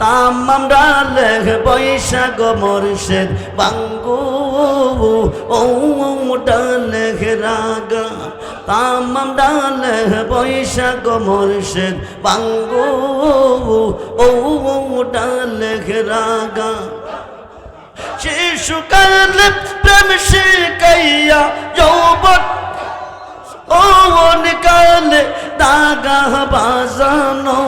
তামাম ডালে বৈশাখ মর্ষেদ বাঙ্গু। ও ডালে রাগা। তামাম ডালে বৈশাখ মর্ষেদ বাঙ্গু। ও ডালে রাগা। শিশুকাল প্রেম শিকাইয়া যৌবন ও নিকাল দাগা বাজানো।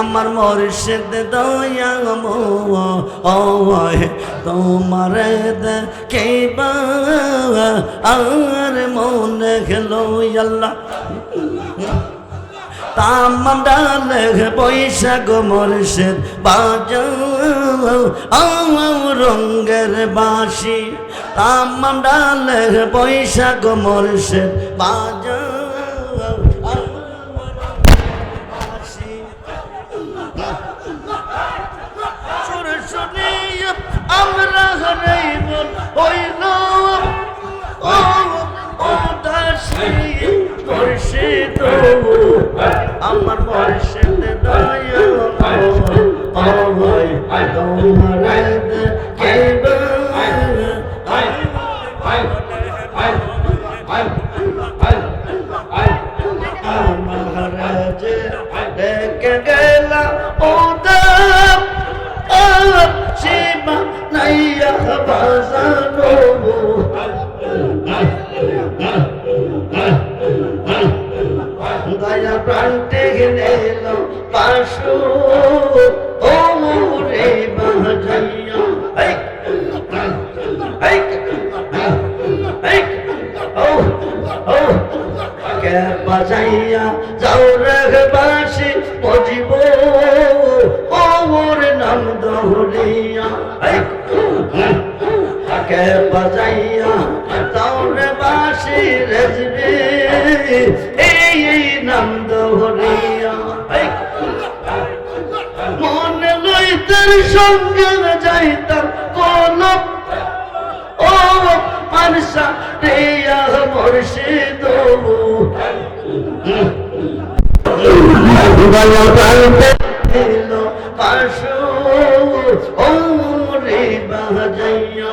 আমার মর্ষেদ দয়া ও তোমার কেবা আর মনে গেল আল্লাহ তামাম ডালে বৈশাখ মর্ষেদ বাজাও রঙ্গের বাঁশি। তামাম ডালে বৈশাখ মর্ষেদ বাজাও আমার মুর্শিদ দয়া ও ওই তোমার মহারাজ ডেকে গেলা ওদাম শিবা নাইয়া বাজানো। প্রান্তে গেল পাশু। ও রে বাজাইয়া যাও রে বাসি মজিব। ও ওর নাম দহলিয়া। এই, কে বাজাইয়া যাও রে বাসি রেজবে। এই মনে লইতের সঙ্গে যাইতাম কলম ও মানসা রেয়া মুর্শিদ। পাশু ও রে বাজাইয়া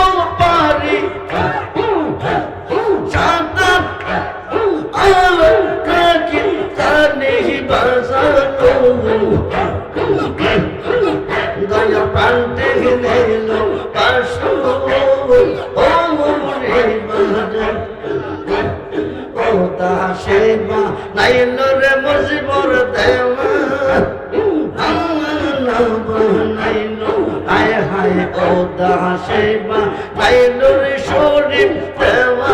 পাশু ও রে মজিবর দেওয়া। নাইল। হায় হায় ও দাসে মা নাইল রে শরীর দেওয়া।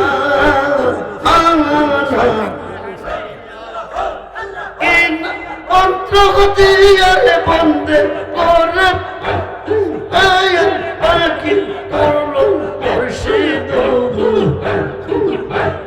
অন্তর্গতি আরে বন্দে করে আয়ার পাখি করল? মুর্শিদ দয়া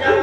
যাবে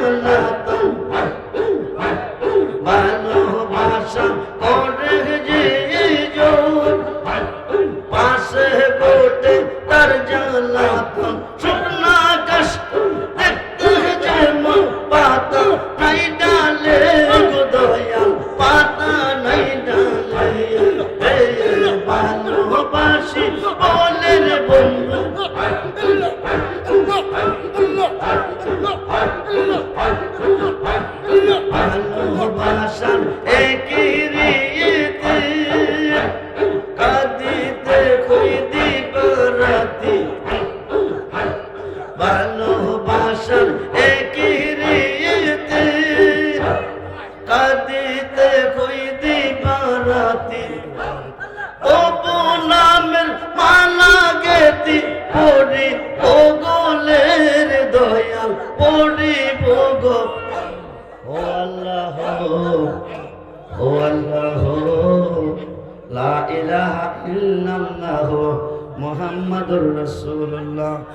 পড়িব গো ও আল্লাহ ও আল্লাহ লা ইলাহা ইল্লাল্লাহ মুহাম্মাদুর রাসূলুল্লাহ।